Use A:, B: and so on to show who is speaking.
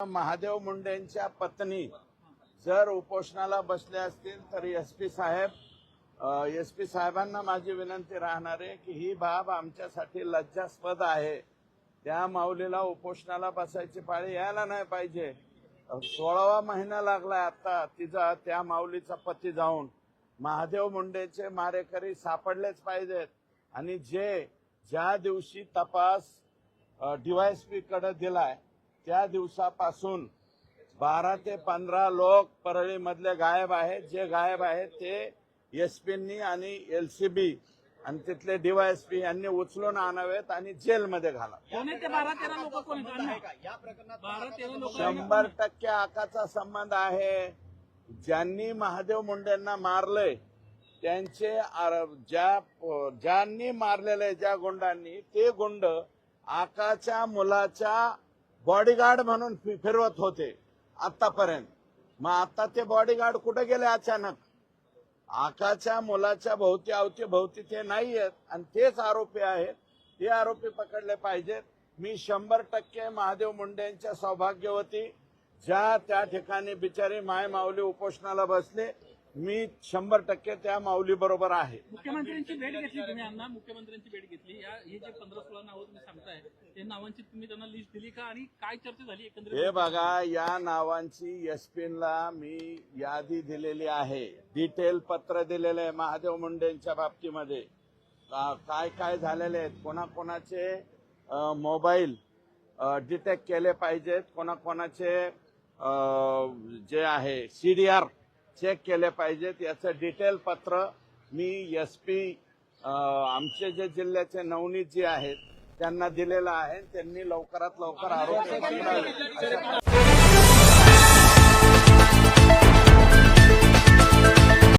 A: महादेव मुंडेंच्या पत्नी जर उपोषणाला बसल्या असतील तर एस पी साहेब एस पी साहेबांना माझी विनंती राहणार आहे की ही बाब आमच्यासाठी लज्जास्पद आहे. त्या माऊलीला उपोषणाला बसायची पाळी यायला नाही पाहिजे. सोळावा महिना लागलाय आता तिचा त्या माऊलीचा पती जाऊन. महादेव मुंडेचे मारेकरी सापडलेच पाहिजेत. आणि जे ज्या दिवशी तपास डीवायएसपी कडे दिलाय त्या दिवसापासून बारा ते पंधरा लोक परळी मधले गायब आहेत. जे गायब आहेत ते एसपींनी आणि एलसीबी आणि तिथले डीवायएसपी यांनी उचलून आणावेत आणि जेलमध्ये घाला शंभर टक्के आकाचा संबंध आहे. ज्यांनी महादेव मुंडेंना मारलंय त्यांचे आर- ज्या ज्यांनी मारलेले ज्या गुंडांनी ते गुंड आकाच्या मुलाच्या बॉडीगार्ड म्हणून फि- फिरवत होते. आतापर्यंत मग आता ते बॉडीगार्ड कुठे गेले अचानक? आकाच्या मुलाच्या भोवती अवती भोवती ते नाही आहेत आणि तेच आरोपी आहेत. ते आरोपी पकडले पाहिजेत. मी शंभर टक्के महादेव मुंडेंच्या सौभाग्यवती ज्या त्या ठिकाणी बिचारी माय माऊली उपोषणाला बसले. मी शंभर टक्के त्या माऊली बरोबर आहे.
B: मुख्यमंत्र्यांची भेट घेतली तुम्ही अण्णा. मुख्यमंत्र्यांची भेट घेतली. या हे जे पंधरा सोळा नावं तुम्ही सांगताय ते नावांची तुम्ही त्यांना लिस्ट दिली का? आणि काय चर्चा झाली
A: हे
B: एकंदरीत
A: बघा या नावांची एसपीला मी यादी दिलेली आहे. डिटेल पत्र दिलेलं आहे महादेव मुंडेंच्या बाबतीमध्ये. काय काय झालेले आहेत? कोणाकोणाचे मोबाईल डिटेक्ट केले पाहिजेत. कोणाकोणाचे जे आहे सीडीआर चेक केले पाहिजेत. याचं डिटेल पत्र मी एस पी आमचे जे जिल्ह्याचे नवनीत जे आहेत त्यांना दिलेलं आहे. त्यांनी लवकरात लवकर आरोग्य